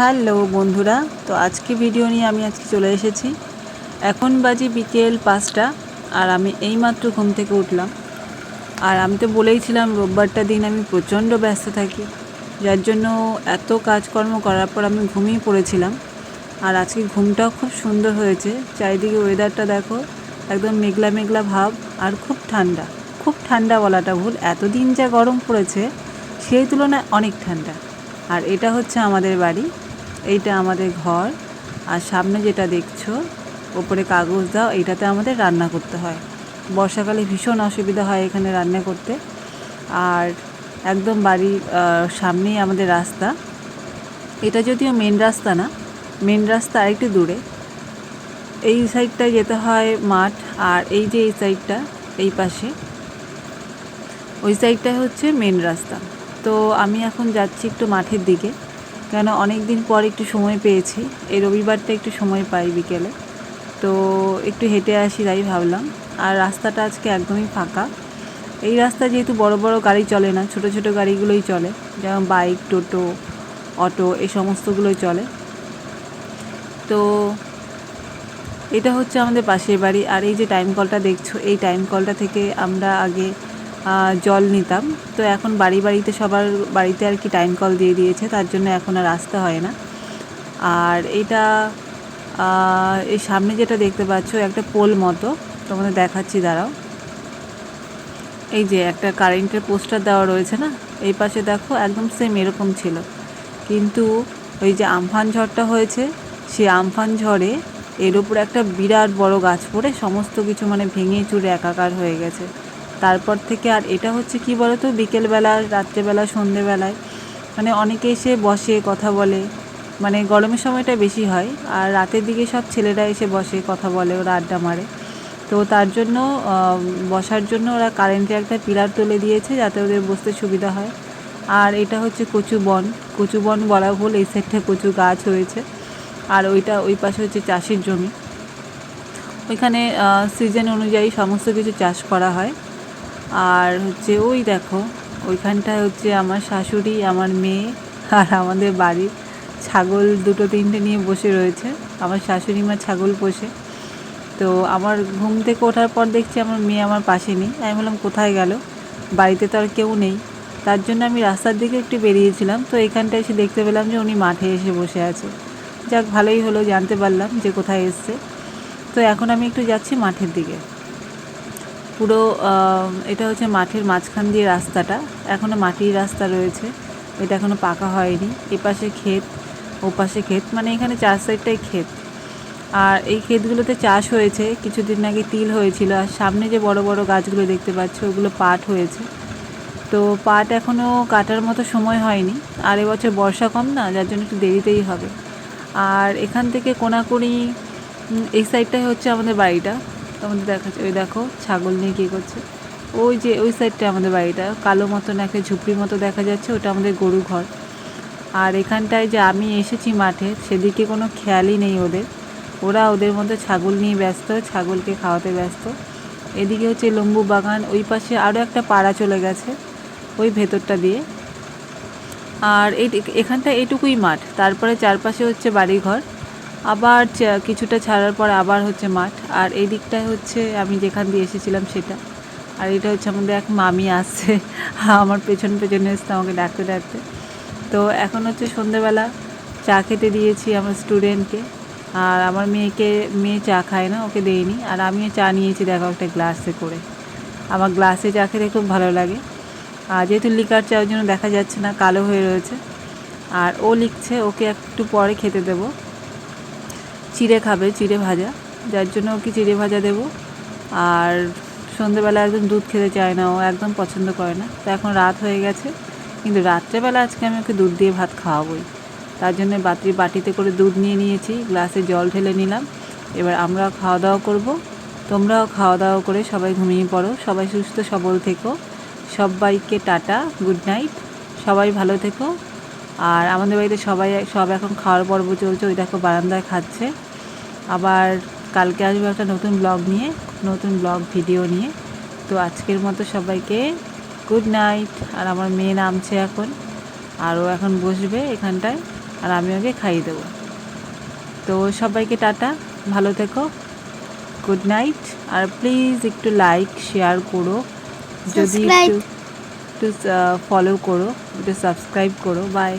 Hello বন্ধুরা, তো আজকে ভিডিও নিয়ে আমি আজকে চলে এসেছি। এখন বাজি বিকেল পাঁচটা আর আমি এইমাত্র ঘুম থেকে উঠলাম। আর আমি তো বলেইছিলাম রোববারটা দিন আমি প্রচণ্ড ব্যস্ত থাকি। যার জন্য এত কাজকর্ম করার পর আমি ঘুমিয়ে পড়েছিলাম। আর আজকে ঘুমটাও খুব সুন্দর হয়েছে। চারিদিকে ওয়েদারটা দেখো, একদম মেঘলা মেঘলা ভাব আর খুব ঠান্ডা। খুব ঠান্ডা বলাটা ভুল, এতদিন যা গরম পড়েছে, সেই তুলনায় অনেক ঠান্ডা। আর এটা হচ্ছে আমাদের বাড়ি। এইটা আমাদের ঘর। আর সামনে যেটা দেখছ, ওপরে কাগজ দাও, এইটাতে আমাদের রান্না করতে হয়। বর্ষাকালে ভীষণ অসুবিধা হয় এখানে রান্না করতে। আর একদম বাড়ির সামনেই আমাদের রাস্তা। এটা যদিও মেন রাস্তা না মেন রাস্তা আরেকটু দূরে। এই সাইডটায় যেতে হয় মাঠ, আর এই যে এই সাইডটা এই পাশে, ওই সাইডটায় হচ্ছে মেন রাস্তা। তো আমি এখন যাচ্ছি একটু মাঠের দিকে। কেন অনেক দিন পর একটু সময় পেয়েছি। এই রবিবারটা একটু সময় পাই বিকেলে। তো একটু হেঁটে আসি তাই ভাবলাম। আর রাস্তাটা আজকে একদমই ফাঁকা। এই রাস্তা যেহেতু বড় বড় গাড়ি চলে না, ছোট ছোট গাড়িগুলোই চলে। যেমন বাইক, টোটো, অটো, এই সমস্তগুলোই চলে। তো এটা হচ্ছে আমাদের পাশের বাড়ি। আর এই যে টাইম কলটা দেখছ, এই টাইম কলটা থেকে আমরা আগে জল নিতাম। তো এখন বাড়ি বাড়িতে সবার বাড়িতে আর কি টাইম কল দিয়ে দিয়েছে, তার জন্য এখন আর আসতে হয় না। আর এটা এই সামনে যেটা দেখতে পাচ্ছ, একটা পোল মতো। তোমাদের দেখাচ্ছি, দাঁড়াও। এই যে একটা কারেন্টের পোস্টার দেওয়া রয়েছে না? এই পাশে দেখো, একদম সেম এরকম ছিল। কিন্তু ওই যে আমফান ঝড়টা হয়েছে সেই আমফান ঝড়ে এর উপর একটা বিরাট বড় গাছ পড়ে, সমস্ত কিছু মানে ভেঙে চুরে একাকার হয়ে গেছে। তারপর থেকে আর এটা হচ্ছে কি বলতো? বিকেলবেলা রাত্রেবেলা, সন্ধেবেলায়। মানে অনেকে এসে বসে, কথা বলে। মানে গরমের সময়টা বেশি হয়। আর রাতের দিকে সব ছেলেরা এসে বসে, কথা বলে, ওরা আড্ডা মারে। তো তার জন্য বসার জন্য ওরা কারেন্টের একটা পিলার তুলে দিয়েছে যাতে ওদের বসতে সুবিধা হয়। আর এটা হচ্ছে কচু বন। কচু বন বলা ভুল, এই সাইডটা কচু গাছ হয়েছে। আর ওইটা ওই পাশে হচ্ছে চাষের জমি। ওইখানে সিজন অনুযায়ী সমস্ত কিছু চাষ করা হয়। আর হচ্ছে ওই দেখো, ওইখানটায় হচ্ছে আমার শাশুড়ি, আমার মেয়ে আর আমাদের বাড়ির ছাগল দুটো তিনটে নিয়ে বসে রয়েছে। আমার শাশুড়ি মা ছাগল পোষে। তো আমার ঘুম থেকে ওঠার পর দেখছি আমার মেয়ে আমার পাশে নেই। আমি বললাম কোথায় গেল? বাড়িতে তো আর কেউ নেই। তার জন্য আমি রাস্তার দিকে একটু বেরিয়েছিলাম। তো এখানটায় এসে দেখতে পেলাম যে উনি মাঠে এসে বসে আছে। যাক, ভালোই হলো, জানতে পারলাম যে কোথায় এসছে। তো এখন আমি একটু যাচ্ছি মাঠের দিকে। পুরো এটা হচ্ছে মাঠের মাঝখান দিয়ে রাস্তাটা। এখনও মাটির রাস্তা রয়েছে। এটা এখনও পাকা হয়নি। এপাশে ক্ষেত, ওপাশে ক্ষেত মানে এখানে চার সাইডটাই ক্ষেত। আর এই ক্ষেতগুলোতে চাষ হয়েছে। কিছুদিন আগে তিল হয়েছিল। আর সামনে যে বড় বড় গাছগুলো দেখতে পাচ্ছ, ওগুলো পাট হয়েছে। তো পাট এখনও কাটার মতো সময় হয়নি। আর এবছর বর্ষা কম না, যার জন্য একটু দেরিতেই হবে। আর এখান থেকে কোনাকুনি এই সাইডটাই হচ্ছে আমাদের বাড়িটা। তোমাদের দেখাচ্ছে, ওই দেখো, ছাগল নিয়ে কী করছে। ওই যে, ওই সাইডটা আমাদের বাড়িটা, কালো মতন একটা ঝুপড়ির মতো দেখা যাচ্ছে, ওটা আমাদের গরু ঘর। আর এখানটায় যে আমি এসেছি মাঠে, সেদিকে কোনো খেয়ালই নেই ওদের। ওরা ওদের মধ্যে ছাগল নিয়ে ব্যস্ত, ছাগলকে খাওয়াতে ব্যস্ত। এদিকে হচ্ছে লম্বু বাগান, ওই পাশে আরও একটা পাড়া চলে গেছে, ওই ভেতরটা দিয়ে। আর এই এখানটা এটুকুই মাঠ, তারপরে চারপাশে হচ্ছে বাড়িঘর। আবার কিছুটা ছাড়ার পর আবার হচ্ছে মাঠ। আর এই দিকটায় হচ্ছে আমি যেখান দিয়ে এসেছিলাম সেটা। আর এটা হচ্ছে আমাদের এক মামি আসছে। আমার পেছন পেছনে এসছে আমাকে ডাকতে ডাকতে। তো এখন হচ্ছে সন্ধেবেলা চা খেতে দিয়েছি আমার স্টুডেন্টকে। আর আমার মেয়েকে, মেয়ে চা খায় না, ওকে দেয়নি আর আমিও চা নিয়েছি দেখো একটা গ্লাসে করে। আমার গ্লাসে চা খেতে খুব ভালো লাগে। আর যেহেতু লিকার চা ওই জন্য দেখা যাচ্ছে না, কালো হয়ে রয়েছে। আর ও লিখছে, ওকে একটু পরে খেতে দেবো। চিড়ে খাবে, চিড়ে ভাজা। যার জন্য ওকে চিড়ে ভাজা দেবো। আর সন্ধেবেলা একদম দুধ খেতে চায় না, ও একদম পছন্দ করে না। তো এখন রাত হয়ে গেছে, কিন্তু রাত্রেবেলা আজকে আমি ওকে দুধ দিয়ে ভাত খাওয়াবোই। তার জন্য বাতির বাটিতে করে দুধ নিয়ে নিয়েছি, গ্লাসে জল ঢেলে নিলাম। এবার আমরাও খাওয়া দাওয়া করব। তোমরাও খাওয়া দাওয়া করে সবাই ঘুমিয়ে পড়ো। সবাই সুস্থ, সবল থেকো। সবাইকে টাটা, গুড নাইট। সবাই ভালো থেকো। আর আমাদের বাড়িতে সবাই সব এখন খাওয়ার পর্ব চলছে ওই দেখো বারান্দায় খাচ্ছে। আবার কালকে আসব একটা নতুন ব্লগ নিয়ে নতুন ব্লগ ভিডিও নিয়ে। তো আজকের মতো সবাইকে গুড নাইট আর আমার মেয়ে নামছে এখন আর ও এখন বসবে এখানটায় আর আমি ওকে খাইয়ে দেবো। তো সবাইকে টাটা ভালো থেকো গুড নাইট আর প্লিজ একটু লাইক শেয়ার করো। যদি একটু একটু ফলো করো। একটু সাবস্ক্রাইব করো বাই